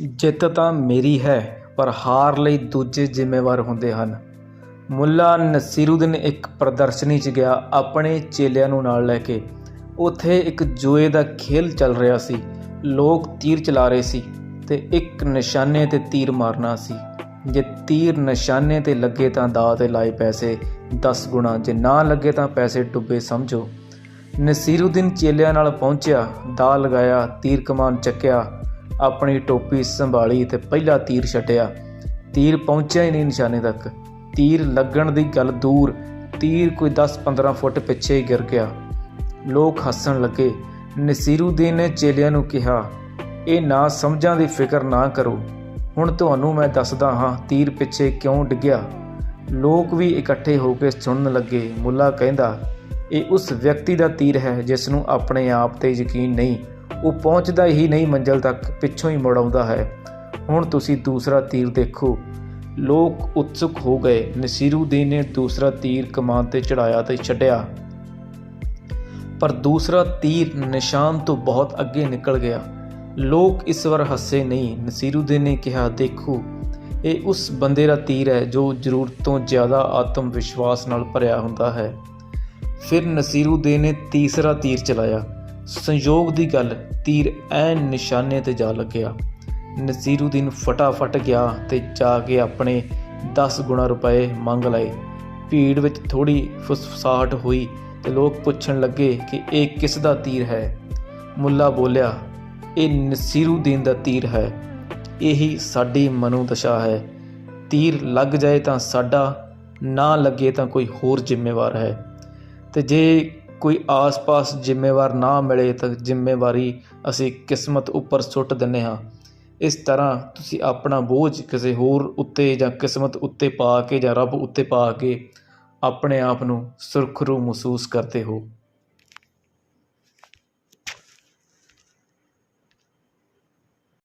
ਜਿੱਤ ਤਾਂ ਮੇਰੀ ਹੈ, ਪਰ ਹਾਰ ਲਈ ਦੂਜੇ ਜ਼ਿੰਮੇਵਾਰ ਹੁੰਦੇ ਹਨ। ਮੁੱਲਾ ਨਸੀਰੂਦੀਨ ਇੱਕ ਪ੍ਰਦਰਸ਼ਨੀ 'ਚ ਗਿਆ ਆਪਣੇ ਚੇਲਿਆਂ ਨੂੰ ਨਾਲ ਲੈ ਕੇ। ਉੱਥੇ ਇੱਕ ਜੂਏ ਦਾ ਖੇਲ ਚੱਲ ਰਿਹਾ ਸੀ। ਲੋਕ ਤੀਰ ਚਲਾ ਰਹੇ ਸੀ ਤੇ ਇੱਕ ਨਿਸ਼ਾਨੇ ਤੇ ਤੀਰ ਮਾਰਨਾ ਸੀ। ਜੇ ਤੀਰ ਨਿਸ਼ਾਨੇ ਤੇ ਲੱਗੇ ਤਾਂ ਦਾ ਤੇ ਲਾਏ ਪੈਸੇ। 10 ਗੁਣਾ, ਜੇ ਨਾ ਲੱਗੇ ਤਾਂ ਪੈਸੇ ਡੁੱਬੇ ਸਮਝੋ। ਨਸੀਰੂਦੀਨ ਚੇਲਿਆਂ ਨਾਲ ਪਹੁੰਚਿਆ ਦਾ ਲਗਾਇਆ, ਤੀਰ ਕਮਾਨ ਚੱਕਿਆ। ਆਪਣੀ ਟੋਪੀ ਸੰਭਾਲੀ ਤੇ ਪਹਿਲਾ ਤੀਰ ਛੱਡਿਆ। ਤੀਰ ਪਹੁੰਚਿਆ ਹੀ ਨਹੀਂ ਨਿਸ਼ਾਨੇ ਤੱਕ। ਤੀਰ ਲੱਗਣ ਦੀ ਗੱਲ ਦੂਰ। ਤੀਰ ਕੋਈ 10-15 ਫੁੱਟ ਪਿੱਛੇ ਹੀ ਗਿਰ ਗਿਆ। ਲੋਕ ਹੱਸਣ ਲੱਗੇ। ਨਸੀਰੂਦੀਨ ਨੇ ਚੇਲਿਆਂ ਨੂੰ ਕਿਹਾ, ਇਹ ਨਾ ਸਮਝਾਂ ਦੀ ਫਿਕਰ ਨਾ ਕਰੋ। ਹੁਣ ਤੁਹਾਨੂੰ ਮੈਂ ਦੱਸਦਾ ਹਾਂ ਤੀਰ ਪਿੱਛੇ ਕਿਉਂ ਡਿੱਗਿਆ। ਲੋਕ ਵੀ ਇਕੱਠੇ ਹੋ ਕੇ ਸੁਣਨ ਲੱਗੇ। ਮੁੱਲਾ ਕਹਿੰਦਾ, ਇਹ ਉਸ ਵਿਅਕਤੀ ਦਾ ਤੀਰ ਹੈ ਜਿਸ ਨੂੰ ਆਪਣੇ ਆਪ ਤੇ ਯਕੀਨ ਨਹੀਂ। ਉਹ ਪਹੁੰਚਦਾ ਹੀ ਨਹੀਂ ਮੰਜ਼ਲ ਤੱਕ, ਪਿੱਛੋਂ ਹੀ ਮੁੜ ਆਉਂਦਾ ਹੈ। ਹੁਣ ਤੁਸੀਂ ਦੂਸਰਾ ਤੀਰ ਦੇਖੋ। ਲੋਕ ਉਤਸੁਕ ਹੋ ਗਏ। ਨਸੀਰੂਦੀਨ ਨੇ ਦੂਸਰਾ ਤੀਰ ਕਮਾਨ ਤੇ ਚੜਾਇਆ ਤੇ ਛੱਡਿਆ। ਪਰ ਦੂਸਰਾ ਤੀਰ ਨਿਸ਼ਾਨ ਤੋਂ ਬਹੁਤ ਅੱਗੇ ਨਿਕਲ ਗਿਆ। ਲੋਕ ਇਸ ਵਾਰ ਹੱਸੇ ਨਹੀਂ। ਨਸੀਰੂਦੀਨ ਨੇ ਕਿਹਾ, ਦੇਖੋ, ਇਹ ਉਸ ਬੰਦੇ ਦਾ ਤੀਰ ਹੈ ਜੋ ਜ਼ਰੂਰਤ ਤੋਂ ਜ਼ਿਆਦਾ ਆਤਮ ਵਿਸ਼ਵਾਸ ਨਾਲ ਭਰਿਆ ਹੁੰਦਾ ਹੈ। ਫਿਰ ਨਸੀਰੂਦੀਨ ਨੇ ਤੀਸਰਾ ਤੀਰ ਚਲਾਇਆ। ਸੰਯੋਗ ਦੀ ਗੱਲ ਤੀਰ ਐਨ ਨਿਸ਼ਾਨੇ ਤੇ ਜਾ ਲੱਗਿਆ। ਨਸੀਰੂਦੀਨ ਫਟਾਫਟ ਗਿਆ ਤੇ ਜਾ ਕੇ ਆਪਣੇ 10 ਗੁਣਾ ਰੁਪਏ ਮੰਗ ਲਏ। ਭੀੜ ਵਿੱਚ ਥੋੜੀ ਫੁਸਫਸਾਹਟ ਹੋਈ ਤੇ ਲੋਕ ਪੁੱਛਣ ਲੱਗੇ ਕਿ ਇਹ ਕਿਸ ਦਾ ਤੀਰ ਹੈ? ਮੁੱਲਾ ਬੋਲਿਆ, ਇਹ ਨਸੀਰੂਦੀਨ ਦਾ ਤੀਰ ਹੈ। ਇਹੀ ਸਾਡੀ ਮਨੋਦਸ਼ਾ ਹੈ। ਤੀਰ ਲੱਗ ਜਾਏ ਤਾਂ ਸਾਡਾ, ਨਾ ਲੱਗੇ ਤਾਂ ਕੋਈ ਹੋਰ ਜ਼ਿੰਮੇਵਾਰ ਹੈ। ਤੇ ਜੇ ਕੋਈ ਆਸ-ਪਾਸ ਜ਼ਿੰਮੇਵਾਰ ਨਾ ਮਿਲੇ ਤਾਂ ਜ਼ਿੰਮੇਵਾਰੀ ਅਸੀਂ ਕਿਸਮਤ ਉੱਪਰ ਸੁੱਟ ਦਿੰਨੇ ਹਾਂ। ਇਸ ਤਰ੍ਹਾਂ ਤੁਸੀਂ ਆਪਣਾ ਬੋਝ ਕਿਸੇ ਹੋਰ ਉੱਤੇ ਜਾਂ ਕਿਸਮਤ ਉੱਤੇ ਪਾ ਕੇ ਜਾਂ ਰੱਬ ਉੱਤੇ ਪਾ ਕੇ ਆਪਣੇ ਆਪ ਨੂੰ ਸੁਰਖਰੂ ਮਹਿਸੂਸ ਕਰਦੇ ਹੋ।